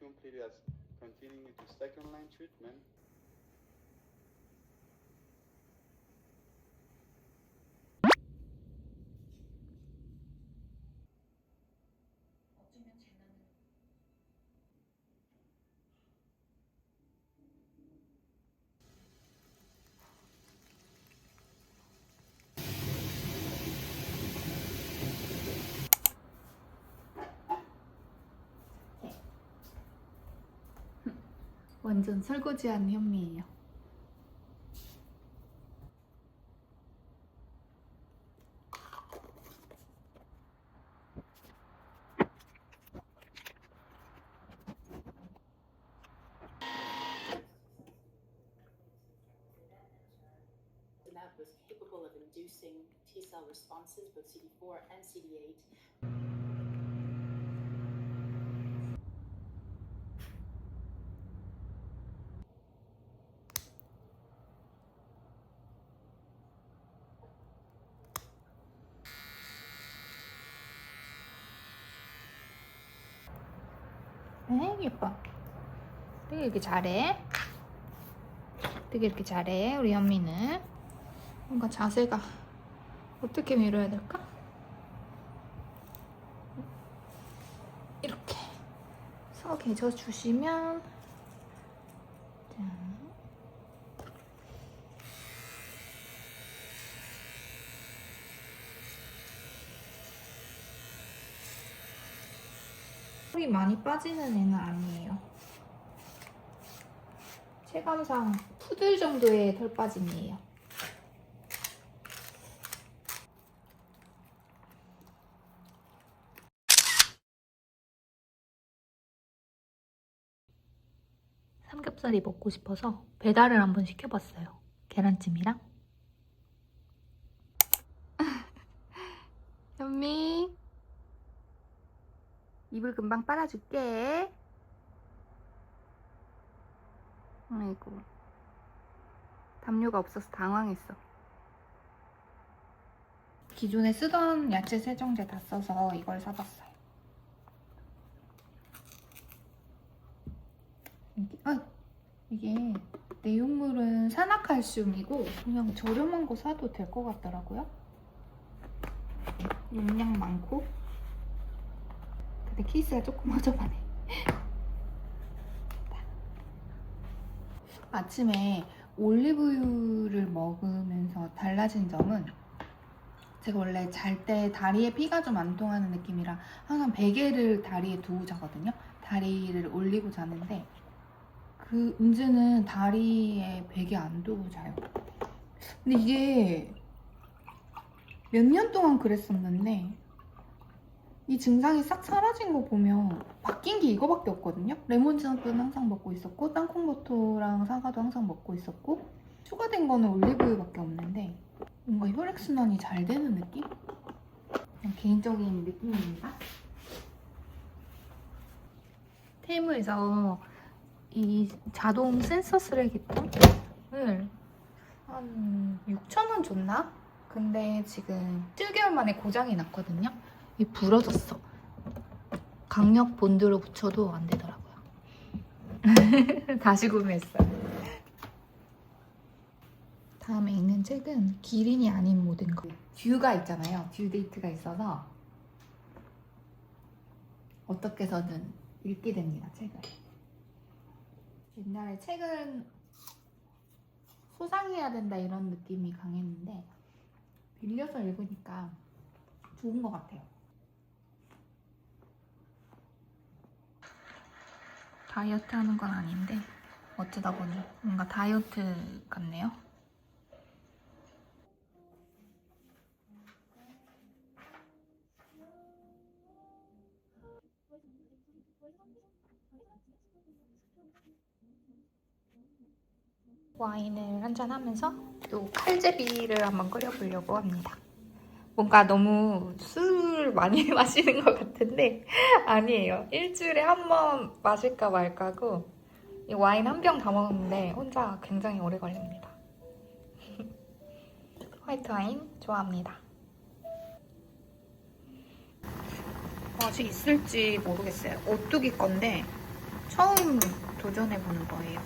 complete as continuing to second line treatment. 완전 설거지하는 현미예요. Was capable of inducing T cell responses, both CD4 and CD8. 에 예뻐. 되게 이렇게 잘해. 되게 이렇게 잘해 우리 현미는. 뭔가 자세가 어떻게 밀어야 될까? 이렇게 서 계셔 주시면 털이 많이 빠지는 애는 아니에요. 체감상 푸들 정도의 털 빠짐이에요. 삼겹살이 먹고 싶어서 배달을 한번 시켜봤어요. 계란찜이랑. 현미. 입을 금방 빨아줄게. 아이고. 담요가 없어서 당황했어. 기존에 쓰던 야채 세정제 다 써서 이걸 사봤어요. 이게, 아, 이게 내용물은 산화칼슘이고 그냥 저렴한 거 사도 될 것 같더라고요. 용량 많고 근데 케이스가 조금 허접하네. 아침에 올리브유를 먹으면서 달라진 점은 제가 원래 잘 때 다리에 피가 좀 안 통하는 느낌이라 항상 베개를 다리에 두고 자거든요. 다리를 올리고 자는데 그 이제는 다리에 베개 안 두고 자요. 근데 이게 몇 년 동안 그랬었는데 이 증상이 싹 사라진 거 보면 바뀐 게 이거밖에 없거든요. 레몬즙은 항상 먹고 있었고 땅콩버터랑 사과도 항상 먹고 있었고 추가된 거는 올리브유밖에 없는데 뭔가 혈액순환이 잘 되는 느낌? 그냥 개인적인 느낌입니다. 테이무에서 이 자동 센서 쓰레기통을 한 6,000원 줬나? 근데 지금 7개월 만에 고장이 났거든요. 이 부러졌어. 강력 본드로 붙여도 안 되더라고요. 다시 구매했어요. 다음에 읽는 책은 기린이 아닌 모든 것. 듀가 있잖아요. 듀 데이트가 있어서 어떻게 해서든 읽게 됩니다. 책을. 옛날에 책은 소장해야 된다 이런 느낌이 강했는데 빌려서 읽으니까 좋은 것 같아요. 다이어트 하는 건 아닌데 어쩌다 보니 뭔가 다이어트 같네요. 와인을 한잔 하면서 또 칼제비를 한번 끓여보려고 합니다. 뭔가 너무 술 많이 마시는 것 같은데 아니에요. 일주일에 한 번 마실까 말까고 이 와인 한 병 다 먹었는데 혼자 굉장히 오래 걸립니다. 화이트 와인 좋아합니다. 맛이 있을지 모르겠어요. 오뚜기 건데 처음 도전해보는 거예요.